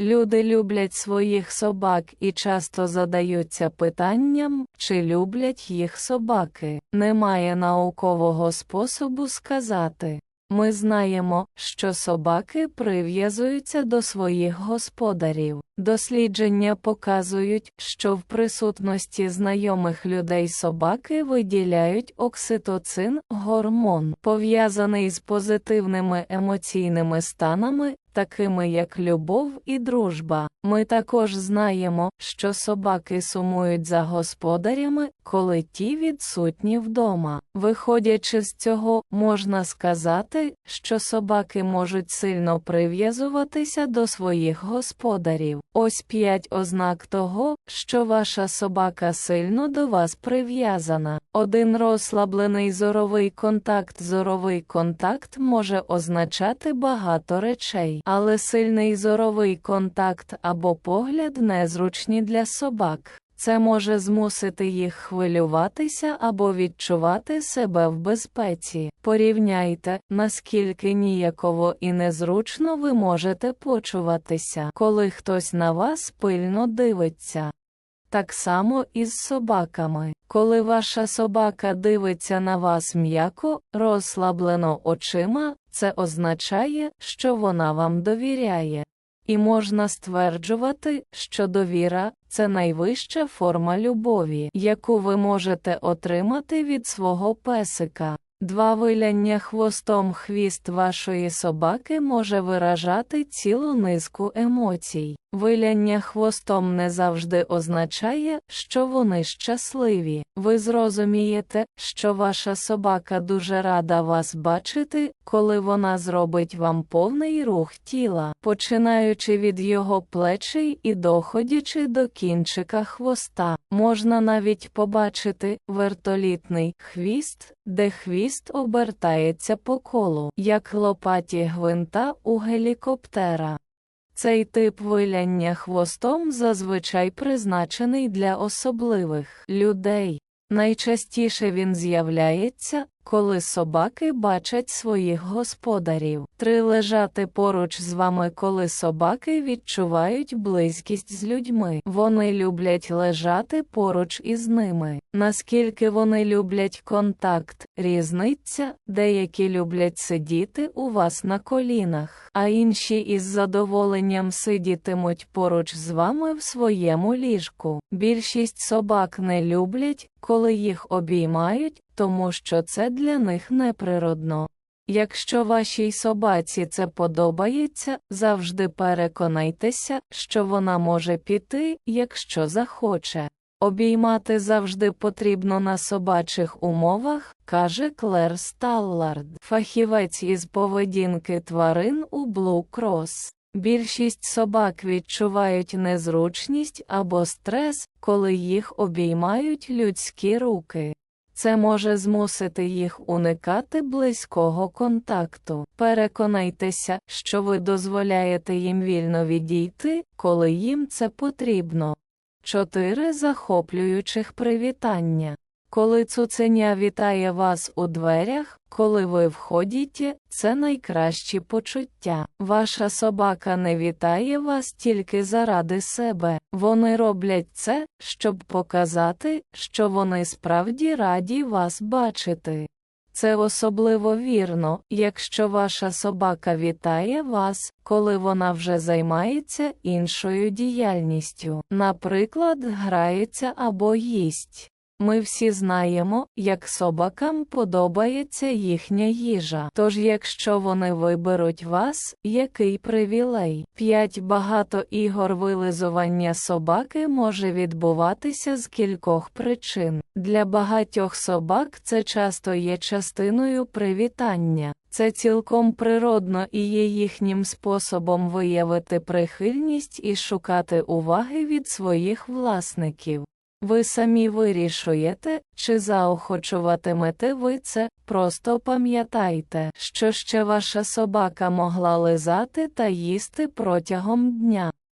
Люди люблять своїх собак і часто задаються питанням, чи люблять їх собаки. Немає наукового способу сказати. Ми знаємо, що собаки прив'язуються до своїх господарів. Дослідження показують, що в присутності знайомих людей собаки виділяють окситоцин, гормон, пов'язаний з позитивними емоційними станами, такими як любов і дружба. Ми також знаємо, що собаки сумують за господарями, коли ті відсутні вдома. Виходячи з цього, можна сказати, що собаки можуть сильно прив'язуватися до своїх господарів. Ось п'ять ознак того, що ваша собака сильно до вас прив'язана. Один розслаблений зоровий контакт. Зоровий контакт може означати багато речей, але сильний зоровий контакт або погляд незручні для собак. Це може змусити їх хвилюватися або відчувати себе в безпеці. Порівняйте, наскільки ніяково і незручно ви можете почуватися, коли хтось на вас пильно дивиться. Так само і з собаками. Коли ваша собака дивиться на вас м'яко, розслаблено очима, це означає, що вона вам довіряє. І можна стверджувати, що довіра це найвища форма любові, яку ви можете отримати від свого песика. Два виляння хвостом хвіст вашої собаки може виражати цілу низку емоцій. Виляння хвостом не завжди означає, що вони щасливі. Ви зрозумієте, що ваша собака дуже рада вас бачити, коли вона зробить вам повний рух тіла, починаючи від його плечей і доходячи до кінчика хвоста. Можна навіть побачити вертолітний хвіст, де хвіст обертається по колу, як лопаті гвинта у гелікоптера. Цей тип виляння хвостом зазвичай призначений для особливих людей. Найчастіше він з'являється, коли собаки бачать своїх господарів. Три лежати поруч з вами, коли собаки відчувають близькість з людьми. Вони люблять лежати поруч із ними. Наскільки вони люблять контакт, різниця, деякі люблять сидіти у вас на колінах, а інші із задоволенням сидітимуть поруч з вами в своєму ліжку. Більшість собак не люблять, коли їх обіймають, тому що це для них неприродно. Якщо вашій собаці це подобається, завжди переконайтеся, що вона може піти, якщо захоче. Обіймати завжди потрібно на собачих умовах, каже Клер Сталлард, фахівець із поведінки тварин у Blue Cross. Більшість собак відчувають незручність або стрес, коли їх обіймають людські руки. Це може змусити їх уникати близького контакту. Переконайтеся, що ви дозволяєте їм вільно відійти, коли їм це потрібно. Чотири захоплюючих привітання. Коли цуценя вітає вас у дверях, коли ви входите, це найкращі почуття. Ваша собака не вітає вас тільки заради себе. Вони роблять це, щоб показати, що вони справді раді вас бачити. Це особливо вірно, якщо ваша собака вітає вас, коли вона вже займається іншою діяльністю, наприклад, грається або їсть. Ми всі знаємо, як собакам подобається їхня їжа. Тож, якщо вони виберуть вас, який привілей? 5. Багато ігор вилизування собаки може відбуватися з кількох причин. Для багатьох собак це часто є частиною привітання. Це цілком природно і є їхнім способом виявити прихильність і шукати уваги від своїх власників. Ви самі вирішуєте, чи заохочуватимете ви це, просто пам'ятайте, що ще ваша собака могла лизати та їсти протягом дня.